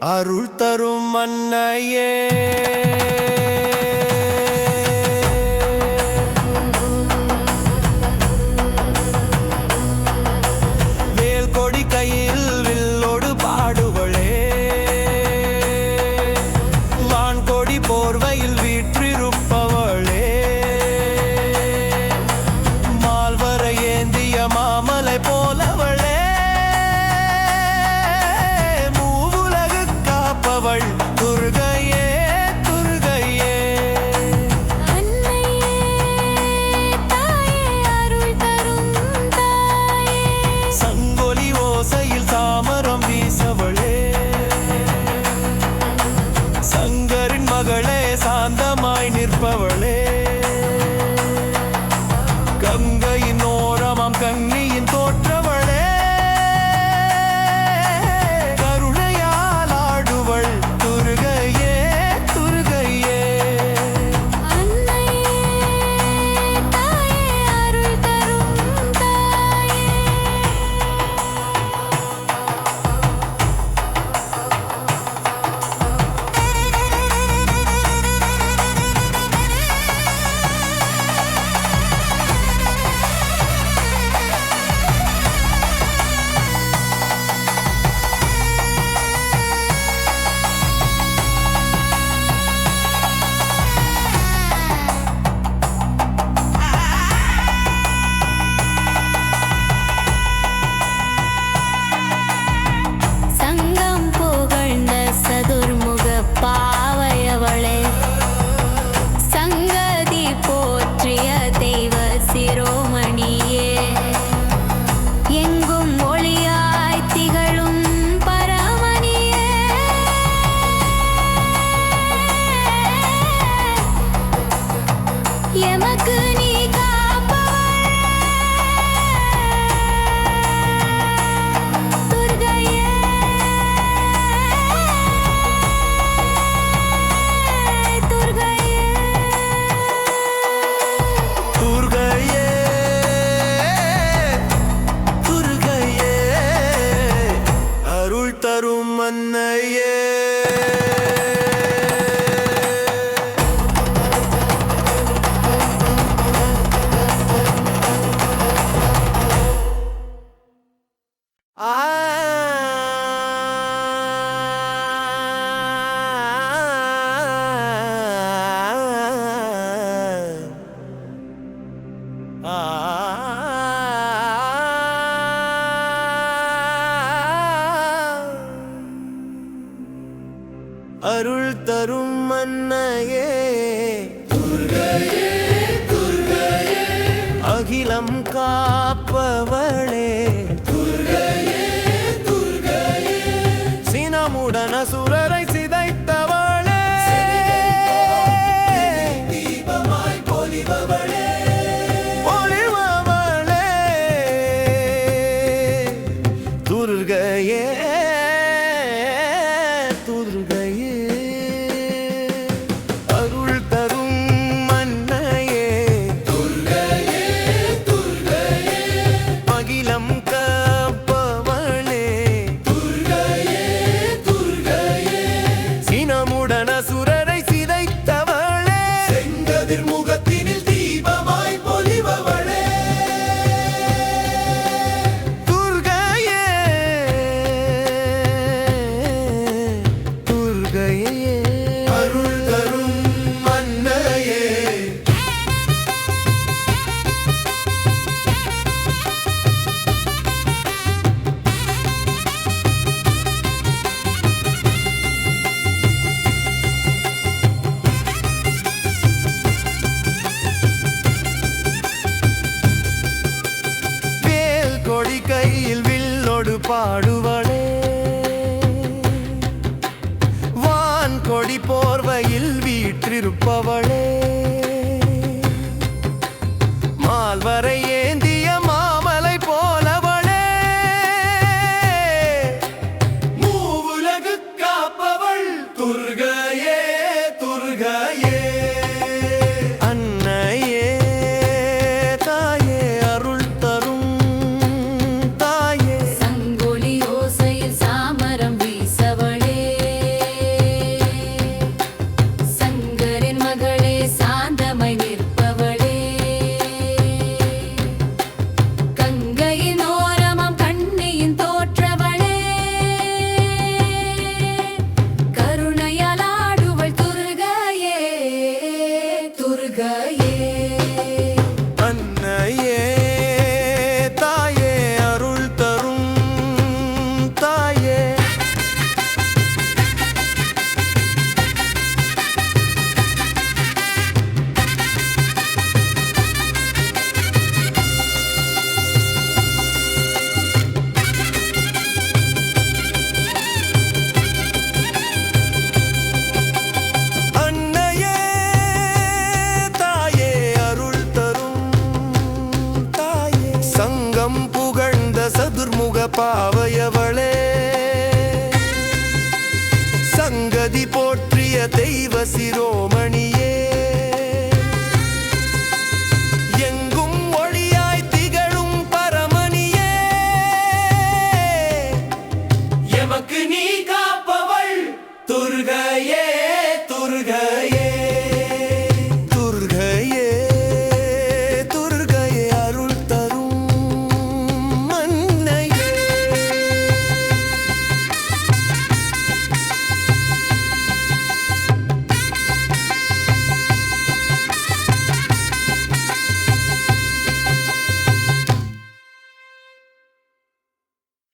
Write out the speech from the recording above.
அருள் தரும் மன்னையே தரும் மன்னையே அகிலம் காப்பவளே. சினமுடன் சுர சமூகத்தின் குழந்தை கையில் வில்லோடு பாடுவளே வான் கொடி போர்வையில் வீற்றிருப்பவளே. மால்வரையே pa'